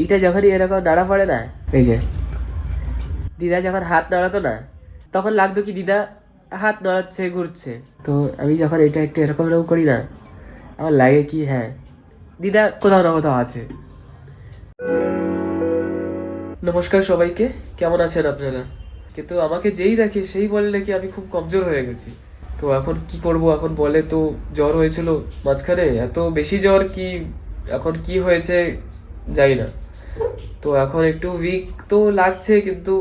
এইটা যখনই এরকম নাড়া পড়ে না, এই যে। দিদা যখন হাত নাড়াতো না, তখন লাগতো কি দিদা হাত নাড়াচ্ছে, ঘুরছে। তো আমি যখন এটা একটু এরকম এরকম করি না, আমার লাগে কি হ্যাঁ। দিদা কোথাও না কোথাও আছে। নমস্কার সবাইকে, কেমন আছেন আপনারা? কিন্তু আমাকে যেই দেখে সেই বলে নাকি আমি খুব কমজোর হয়ে গেছি। তো এখন কি করব, এখন বলে তো জ্বর হয়েছিল মাঝখানে, এত বেশি জ্বর কি, এখন কি হয়েছে জানি না। তো এখন একটু উইক তো লাগছে কিন্তু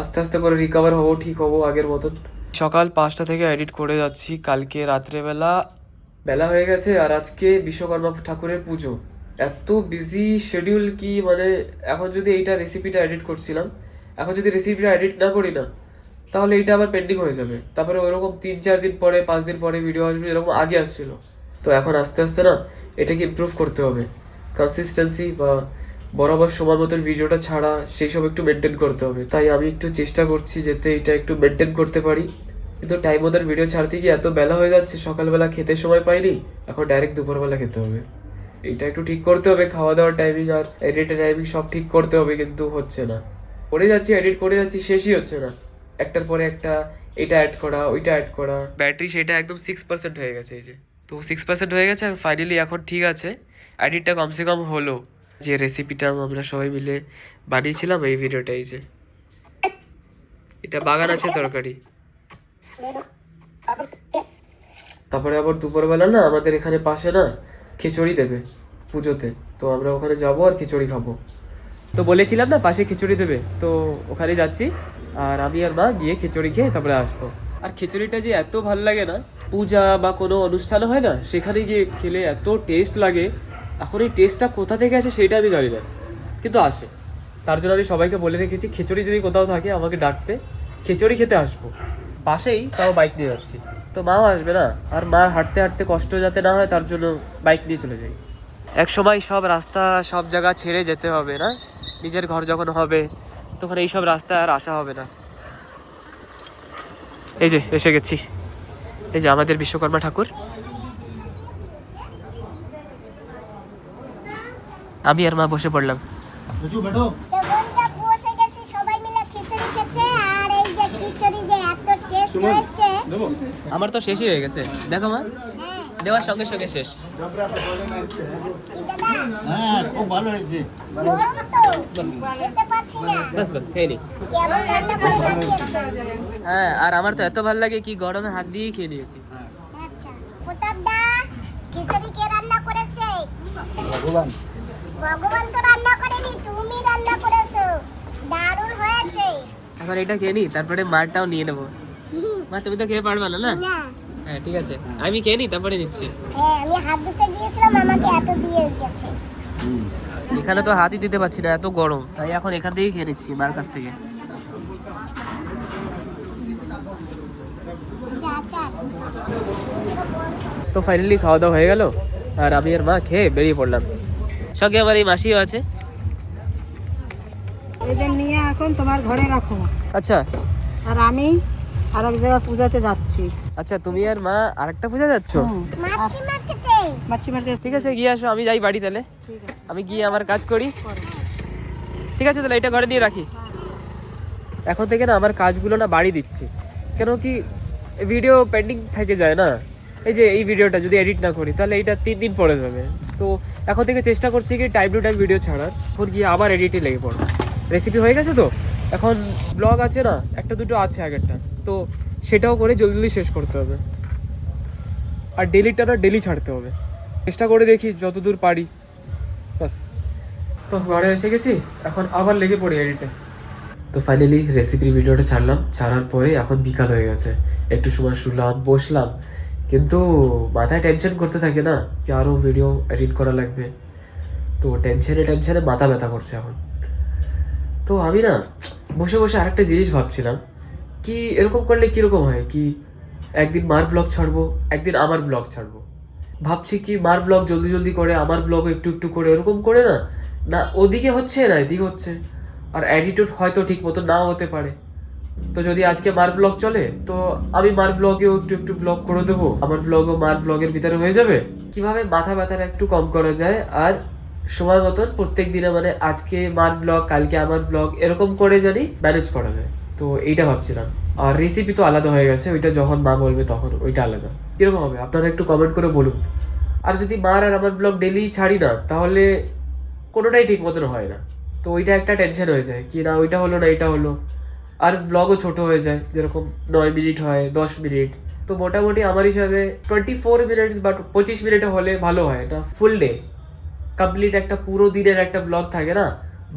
আস্তে আস্তে করে রিকভার হব ঠিক হব আগের মতন। সকাল পাঁচটা থেকে এডিট করে যাচ্ছি কালকে রাত্রেবেলা। বেলা হয়ে গেছে আর আজকে বিশ্বকর্মা ঠাকুরের পুজো। এত বিজি শিডিউল কি মানে এখন যদি এইটা রেসিপিটা এডিট করছিলাম এখন যদি রেসিপিটা এডিট না করি না তাহলে এইটা আবার পেন্ডিং হয়ে যাবে। তারপরে ওরকম তিন চার দিন পরে পাঁচ দিন পরে ভিডিও আসবে এরকম আগে আসছিল। তো এখন আস্তে আস্তে না এটাকে ইমপ্রুভ করতে হবে। কনসিস্টেন্সি বা বরাবর সময় মতন ভিডিওটা ছাড়া সেই সব একটু মেনটেন করতে হবে। তাই আমি একটু চেষ্টা করছি যাতে এটা একটু মেনটেন করতে পারি। কিন্তু টাইম মতন ভিডিও ছাড়তে গিয়ে এত বেলা হয়ে যাচ্ছে, সকালবেলা খেতে সময় পাইনি, এখন ডাইরেক্ট দুপুরবেলা খেতে হবে। এটা একটু ঠিক করতে হবে খাওয়া দাওয়ার টাইমিং আর এডিটের টাইমিং সব ঠিক করতে হবে কিন্তু হচ্ছে না। করে যাচ্ছি এডিট করে যাচ্ছি, শেষই হচ্ছে না। একটার পরে একটা, এটা অ্যাড করা, ওইটা অ্যাড করা। ব্যাটারি সেটা একদম সিক্স পার্সেন্ট হয়ে গেছে এই যে। তো সিক্স পার্সেন্ট হয়ে গেছে আর ফাইনালি এখন ঠিক আছে। এডিটটা কমসে কম হলো যে রেসিপিটা আমরা সবাই মিলে বানিয়েছিলাম এই ভিডিওটা এই যে। এটা বাগান আছে তরকারি। তারপরে আবার দুপুরবেলা না আমাদের এখানে পাশে না খিচুড়ি দেবে পুজোতে। তো আমরা ওখানে যাব আর খিচুড়ি খাব। তো বলেছিলাম না পাশে খিচুড়ি দেবে। তো ওখানে যাচ্ছি আর আমি আর মা গিয়ে খিচুড়ি খেয়ে তারপরে আসব। আর খিচুড়িটা যে এত ভালো লাগে না, পূজা বা কোনো অনুষ্ঠান হয় না, সেখানে গিয়ে খেলে এত টেস্ট লাগে। এখন এই টেস্টটা কোথা থেকে আসে সেটা আমি জানি না। কিন্তু আসে। তার জন্য আমি সবাইকে বলে রেখেছি, খিচুড়ি যদি কোথাও থাকে আমাকে ডাকতে, খিচুড়ি খেতে আসব। পাশেই তাও বাইক নিয়ে যাচ্ছি। তো মাও আসবে না? আর মা হাঁটতে হাঁটতে কষ্ট যাতে না হয়, তার জন্য বাইক নিয়ে চলে যাই। এক সময় সব রাস্তা, সব জায়গা ছেড়ে যেতে হবে না? নিজের ঘর যখন হবে, তখন এই সব রাস্তা আর আসা হবে না। এই যে, এসে গেছি। এই যে আমাদের বিশ্বকর্মা ঠাকুর। আমি আর মা বসে পড়লাম। তো বন্ধুরা বসে গেছি সবাই মিলে খিচুড়ি খেতে আর এই যে খিচুড়ি যে এত টেস্ট হয়েছে। আমার তো শেষই হয়ে গেছে। দেখো মা হ্যাঁ। দেওয়ার সঙ্গে সঙ্গে শেষ। হ্যাঁ খুব ভালো হয়েছে। গরম তো খেতে পাচ্ছি না। বাস বাস খেয়ে নি। কেমন রান্না করে বানিয়েছো? হ্যাঁ আর আমার তো এত ভালো লাগে কি গরমে হাত দিয়েই খেয়ে নিয়েছি। আচ্ছা প্রতাপ দা খিচুড়ি কে রান্না করেছে? ভগবান। ভগবান তো রান্না করেনি তুমি রান্না করেছ। দারুণ হয়েছে। এখন এটা খেয়ে নি তারপরে মারটাও নিয়ে নেব। মা তুমি তো খেয়ে পারবে না না? হ্যাঁ ঠিক আছে। আমি খেয়ে নি তারপরে নিচ্ছি। হ্যাঁ আমি হাত ধুতে গিয়েছিলাম আমাকে এত দিয়ে গেছে এখানে তো হাতই দিতে পারছি না এত গরম। তাই এখন এখান থেকেই খেয়ে নিচ্ছি মার কাছ থেকে। তো ফাইনালি খাওয়া দাওয়া হয়ে গেল আর আমি আর মা খেয়ে বেরিয়ে পড়লাম। সঙ্গে আমার এই মাসিও আছে। এদের নিয়ে এখন তোমার ঘরে রাখো আচ্ছা। আর আমি আর এক জায়গায় পূজাতে যাচ্ছি। আচ্ছা তুমি আর মা আরেকটা পূজা যাচ্ছ? মাছি মার্কেট। ঠিক আছে গিয়ে আসো আমি যাই বাড়ি তাহলে। আমি গিয়ে আমার কাজ করি। ঠিক আছে তাহলে এটা ঘরে নিয়ে রাখি। এখন থেকে না আমার কাজগুলো না বাড়ি দিচ্ছি। কেন কি ভিডিও পেন্ডিং থেকে যায় না। এই যে এই ভিডিওটা যদি এডিট না করি তাহলে এইটা তিন দিন পরে যাবে। তো এখন থেকে চেষ্টা করছি কি টাইম টু টাইম ভিডিও ছাড়ার। এখন গিয়ে আবার এডিটে লেগে পড়ো। রেসিপি হয়ে গেছে তো? এখন ব্লগ আছে না? একটা দুটো আছে আগেরটা। তো সেটাও করে জলদি জলদি শেষ করতে হবে। আর ডেলিটা ডেলি ছাড়তে হবে। চেষ্টা করে দেখি, যতদূর পারি। বাস তো ঘরে এসে গেছি। এখন আবার লেগে পড়ি এডিটে তো ফাইনালি রেসিপির ভিডিওটা ছাড়লাম। ছাড়ার পরে এখন বিকাল হয়ে গেছে। একটু সময় শুনলাম বসলাম। কিন্তু মাথায় টেনশন করতে থাকে না যে আরও ভিডিও এডিট করা লাগবে। তো টেনশনে টেনশনে মাথা ব্যথা করছে এখন। তো আমি না বসে বসে আরেকটা জিনিস ভাবছিলাম, কি এরকম করলে কীরকম হয়? কি একদিন মার ব্লগ ছাড়বো, একদিন আমার ব্লগ ছাড়বো? ভাবছি কি মার ব্লগ জলদি জলদি করে, আমার ব্লগ একটু একটু করে, এরকম করে না? না, ওদিকে হচ্ছে না, এদিকে হচ্ছে। আর অ্যাটিটিউড হয়তো ঠিক মতো না হতে পারে। তো যদি আজকে মার ব্লগ চলে, তো আমি মার ব্লগেও একটু একটু ব্লগ করে দেবো। আমার ব্লগও মার ব্লগের ভিতরে হয়ে যাবে। কীভাবে মাথা ব্যথাটা একটু কম করা যায় আর সময় মতন প্রত্যেক দিনে মানে আজকে মার ব্লগ কালকে আমার ব্লগ এরকম করে জানি ম্যানেজ করা যায়। তো এইটা ভাবছিলাম। আর রেসিপি তো আলাদা হয়ে গেছে, ওইটা যখন মা বলবে তখন ওইটা আলাদা। কীরকম হবে? আপনারা একটু কমেন্ট করে বলুন। আর যদি মার আর আমার ব্লগ ডেলি ছাড়ি না, তাহলে কোনোটাই ঠিক মতন হয় না। তো ওইটা একটা টেনশন হয়ে যায়, কি না ওইটা হলো না এটা হলো। আর ব্লগও ছোট হয়ে যায়, যেরকম নয় মিনিট হয়, দশ মিনিট তো মোটামুটি আমার হিসাবে টোয়েন্টি ফোর মিনিটস বা পঁচিশ মিনিটে হলে ভালো হয়, এটা ফুল ডে কমপ্লিট একটা পুরো দিনের একটা ব্লগ থাকে না?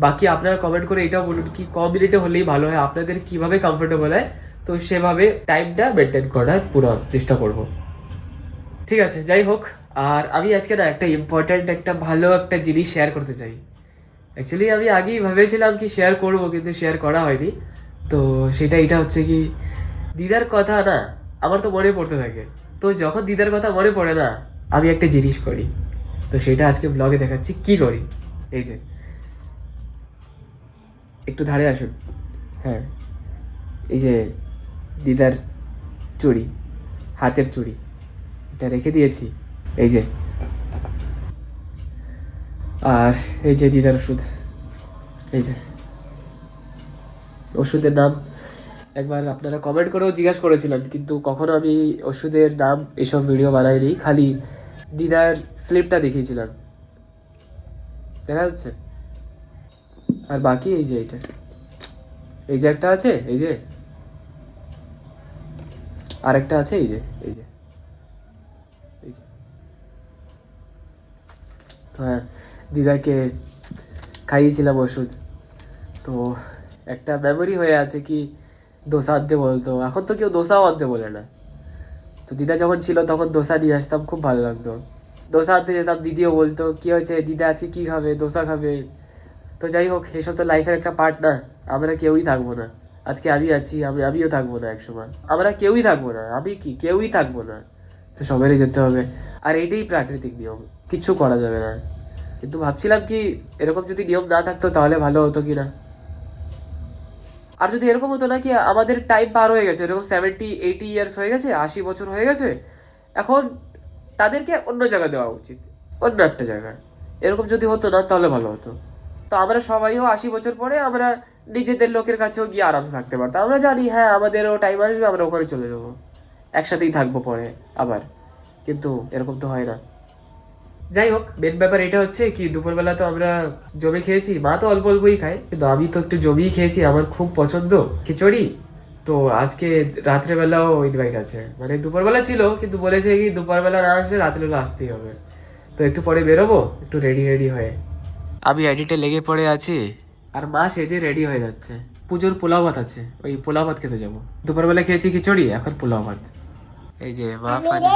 বাকি আপনারা কমেন্ট করে এটাও বলুন কি, ক মিনিটে হলেই ভালো হয়, আপনাদের কীভাবে কমফোর্টেবল হয়? তো সেভাবে টাইমটা মেনটেন করার পুরো চেষ্টা করব। ঠিক আছে, যাই হোক, আর আমি আজকে না একটা ইম্পর্ট্যান্ট একটা ভালো একটা জিনিস শেয়ার করতে চাই। অ্যাকচুয়ালি আমি আগেই ভেবেছিলাম কি শেয়ার করব, কিন্তু শেয়ার করা হয়নি। তো সেটা এটা হচ্ছে কি, দিদার কথা না আমার তো মনে পড়তে থাকে। তো যখন দিদার কথা মনে পড়ে না, আমি একটা জিনিস করি। তো সেটা আজকে ব্লগে দেখাচ্ছি, কি করি? এই যে, একটু ধারে আসুন। হ্যাঁ এই যে দিদার চুড়ি, হাতের চুড়ি, এটা রেখে দিয়েছি। এই যে, আর এই যে দিদার ওষুধ, এই যে। ওষুধের নাম একবার আপনারা কমেন্ট করেও জিজ্ঞাসা করেছিলেন, কিন্তু কখনো আমি ওষুধের নাম এসব ভিডিও বানাইনি, খালি দিদার স্লিপটা দেখিয়েছিলাম। দেখা যাচ্ছে? আর বাকি এই যে এইটা এই যে একটা আছে, এই যে। আর একটা আছে, এই যে এই যে। এই যে। তো হ্যাঁ দিদাকে খাইয়েছিলাম ওষুধ। তো একটা মেমোরি হয়ে আছে কি দোসা আনতে বলতো। এখন তো কেউ দোসাও আনতে বলে না। তো দিদা যখন ছিল তখন দোসা নিয়ে আসতাম, খুব ভালো লাগতো। দোসা আনতে যেতাম, দিদিও বলতো, কি হয়েছে? দিদা আজকে কি খাবে? দোসা খাবে? তো যাই হোক, এসব তো লাইফের একটা পার্ট না। আমরা কেউই থাকব না। আজকে আমি আছি, আমি, আমিও থাকব না একসময়। আমরা কেউই থাকব না। আমি কি, কেউই থাকব না। তো সবারই যেতে হবে। আর এইটাই প্রাকৃতিক নিয়ম। কিচ্ছু করা যাবে না। কিন্তু ভাবছিলাম কি, এরকম যদি নিয়ম না থাকতো তাহলে ভালো হতো কি না আর যদি এরকম হতো না কি আমাদের টাইম পার হয়ে গেছে, এরকম সেভেন্টি এইটি ইয়ার্স হয়ে গেছে, আশি বছর হয়ে গেছে, এখন তাদেরকে অন্য জায়গা দেওয়া উচিত, অন্য একটা জায়গায়। এরকম যদি হতো না, তাহলে ভালো হতো। তো আমরা সবাইও আশি বছর পরে আমরা নিজেদের লোকের কাছেও গিয়ে আরামসে থাকতে পারতাম। আমরা জানি হ্যাঁ আমাদেরও টাইম আসবে, আমরা ওখানে চলে যাব। একসাথেই থাকব পরে আবার। কিন্তু এরকম তো হয় না। যাই হোক মেন ব্যাপার এটা হচ্ছে কি দুপুরবেলা তো আমরা জমে খেয়েছি মা তো অল্প অল্পই খায় কিন্তু আমি তো একটু জমিই খেয়েছি আমার খুব পছন্দ। খিচুড়ি তো আজকে রাত্রেবেলাও ইনভাইট আছে। মানে দুপুরবেলা ছিল কিন্তু বলেছে কি দুপুরবেলা না আসলে রাত্রেবেলা আসতেই হবে। তো একটু পরে বেরোবো একটু রেডি রেডি হয়ে। আমি এডিটে লেগে পড়ে আছি আর মা সেজে রেডি হয়ে যাচ্ছে। পুজোর পোলাও ভাত আছে ওই পোলাও ভাত খেতে যাব। দুপুরবেলা খেয়েছি খিচুড়ি এখন পোলাও ভাত। এই যে মা ফানি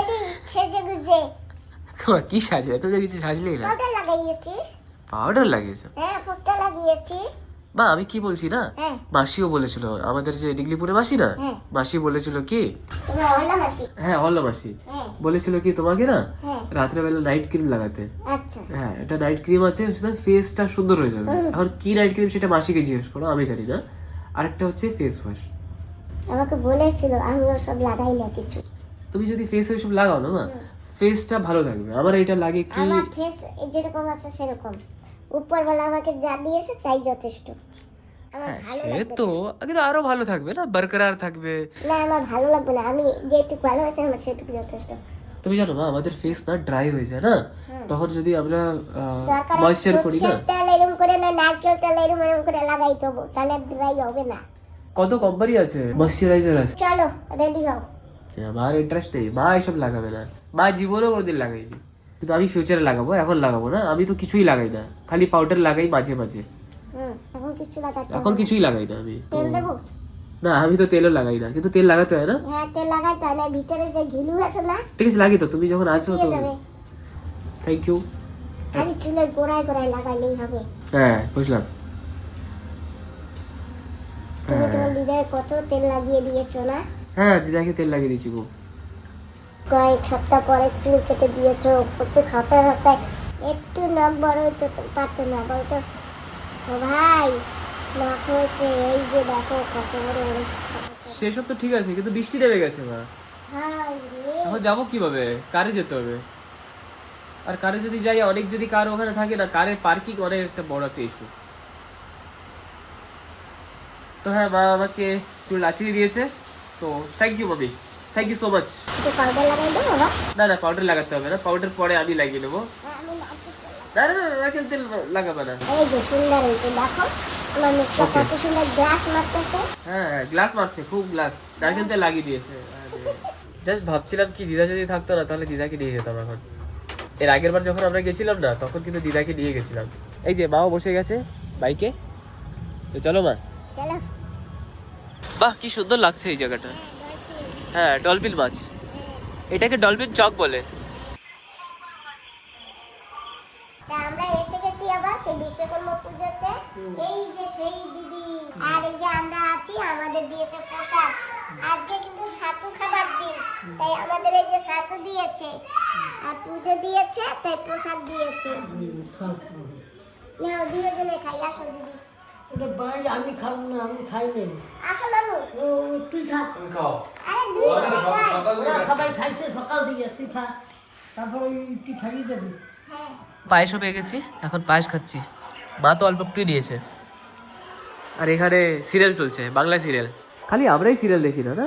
কি সাজলে? তো কিছু সাজলেই না। পাউডার লাগাইয়েছি পাউডার লাগিয়েছো? হ্যাঁ লাগিয়েছি। মা আমি কি বলছি না? হ্যাঁ। মাসিও বলেছিল আমাদের যে ডিগলিপুরে মাসি না? হ্যাঁ। মাসি বলেছিল কি? হ্যাঁ অল্লা মাসি। বলেছিল কি তোমাকে না রাত্রেবেলা নাইট ক্রিম লাগাতে। আচ্ছা। হ্যাঁ এটা নাইট ক্রিম আছে সেটা ফেসটা সুন্দর হয়ে যাবে। এখন কি নাইট ক্রিম সেটা মাসিকে জিজ্ঞেস করো আমি জানি না। আরেকটা হচ্ছে ফেস ওয়াশ আমাকে বলেছিল আমিও সব লাগাই না কিছু। তুমি যদি ফেস ওয়াশ লাগাও না মা ফেসটা ভালো থাকবে আমার এটা লাগে কি? আমার ফেস যেরকম আছে সেরকম। উপরবেলা আমাকে যা দিয়েছে তাই যথেষ্ট। আমার হ্যাঁ সে তো কিন্তু আরও ভালো থাকবে না? বরকরার থাকবে। না আমার ভালো লাগবে না। আমি যেটুকু ভালো আছে আমার সেটুকু যথেষ্ট। তুমি জানো না আমাদের ফেস না ড্রাই হয়ে যায় না? তখন যদি আমরা ময়েশ্চার করি না? তেল এরম করে না নারকেল তেল এরম এরম করে লাগাই দেবো তাহলে ড্রাই হবে না। কত কোম্পানি আছে? ময়েশ্চারাইজার আছে। চলো রেডি হও। আমার ইন্টারেস্ট নেই। মা এসব লাগাবে না। মা জীবনেও কোনোদিন লাগাইনি। কিন্তু আমি ফিউচারে লাগাবো এখন লাগাবো না। আমি তো কিছুই লাগাই না। খালি পাউডার লাগাই মাঝে মাঝে। এখন। কিছুই লাগাই না আমি। না আমি তো তেলও লাগাই না। কিন্তু তেল লাগাতে হয় না? হ্যাঁ তেল লাগাতে হয় না। ভিতরে যে ঘিলু আছে না? ঠিক আছে লাগি তো তুমি যখন আছো তো। থ্যাংক ইউ খালি গোড়ায় গোড়ায় হবে। হ্যাঁ বুঝলাম। তুমি তোমার দিদার কত তেল লাগিয়ে দিয়েছ না? হ্যাঁ দিদাকে তেল লাগিয়ে দিয়েছি গো। কয়েক সপ্তাহ পরে চুল কেটে দিয়েছ প্রত্যেক সপ্তাহে সপ্তাহে একটু নখ বড় হইতে পারতো না। বলতো ও ভাই নখ হয়েছে এই যে দেখো কত বড় হয়েছে। সেসব তো ঠিক আছে কিন্তু বৃষ্টি নেমে গেছে মা। এখন যাব কীভাবে? কারে যেতে হবে? আর কারে যদি যাই অনেক যদি কার ওখানে থাকে না কারের পার্কিং অনেক একটা বড় একটা ইস্যু তো হ্যাঁ মা আমাকে চুল আঁচিয়ে দিয়েছে। তো থ্যাংক ইউ মামি থ্যাংক ইউ সো মাচ না না পাউডার লাগাতে হবে না। পাউডার পরে আমি লাগিয়ে নেব। চলে না না নারকেল তেল লাগাবে না। এই যে সুন্দর হয়েছে দেখো আমার মুখটা Okay. কত সুন্দর গ্লাস মারতেছে। হ্যাঁ গ্লাস মারছে খুব গ্লাস নারকেল তেল লাগিয়ে দিয়েছে। জাস্ট ভাবছিলাম কি দিদা যদি থাকতো না তাহলে দিদাকে নিয়ে যেতাম এখন। এর আগের বার যখন আমরা গেছিলাম না তখন কিন্তু দিদাকে নিয়ে গেছিলাম। এই যে মাও বসে গেছে বাইকে। তো চলো মা। চলো। বাহ কি সুন্দর লাগছে এই জায়গাটা। হ্যাঁ ডলফিন মাছ। এটাকে ডলফিন চক বলে। তা আমরা এসে গেছি আবার সেই বিশ্বকর্মা পুজোতে। এই যে সেই দিদি আর এই যে আমরা আছি আমাদের দিয়েছে প্রসাদ। আজকে কিন্তু সাতু খাবার দিন তাই আমাদের এই যে সাতু দিয়েছে আর পুজো দিয়েছে তাই প্রসাদ দিয়েছে। নাও দিয়ে জনে খাই আসো দিদি। ওটা আমি খাব না আমি খাই নেই ও তুই খা। আরে দুই জনে খাই ওরা সবাই খাইছে সকাল থেকে তুই খা। তারপর ওই তুই খাইয়ে দেবি। হ্যাঁ। পায়েসও পেয়ে গেছি এখন পায়েস খাচ্ছি। মা তো অল্প একটুই নিয়েছে আর এখানে সিরিয়াল চলছে বাংলা সিরিয়াল। খালি আমরাই সিরিয়াল দেখি না না?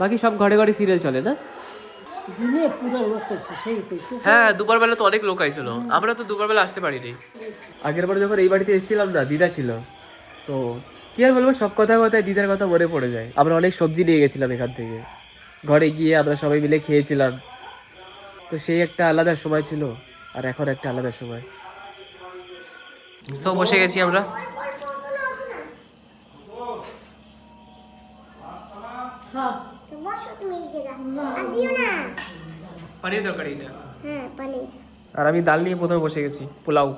বাকি সব ঘরে ঘরে সিরিয়াল চলে না? দিনে পুরো লোক করছে সেই হ্যাঁ দুপুর বেলা তো অনেক লোক আইছিল। আমরা তো দুপুর বেলা আসতে পারিনি। আগের বার যখন এই বাড়িতে এসেছিলাম না দিদা ছিল। তো কি আর বলব সব কথা কথায় দিদার কথা মনে পড়ে যায়। আমরা অনেক সবজি নিয়ে গেছিলাম এখান থেকে। ঘরে গিয়ে আমরা সবাই মিলে খেয়েছিলাম। তো সেই একটা আলাদা সময় ছিল আর এখন একটা আলাদা সময়। সব বসে গেছি আমরা। খা তো বসো তুমি এই জায়গা আর দিও না। পানির দরকার এটা হ্যাঁ পানির। আর আমি ডাল নিয়ে প্রথমে বসে গেছি পোলাও।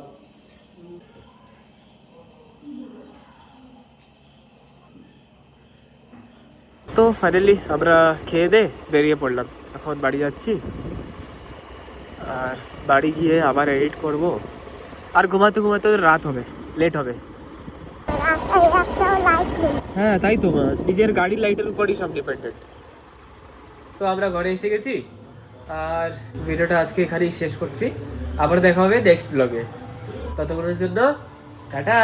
তো ফাইনালি আমরা খেয়ে দে বেরিয়ে পড়লাম। এখন বাড়ি যাচ্ছি। আর বাড়ি গিয়ে আবার এডিট করব। আর ঘুমাতে ঘুমাতে রাত হবে লেট হবে। হ্যাঁ তাই তো নিজের গাড়ির লাইটের উপরই সব ডিপেন্ডেন্ট আমরা ঘরে এসে গেছি। আর ভিডিওটা আজকে এখানেই শেষ করছি। আবার দেখা হবে নেক্সট ব্লগে ততক্ষণের জন্য, টাটা!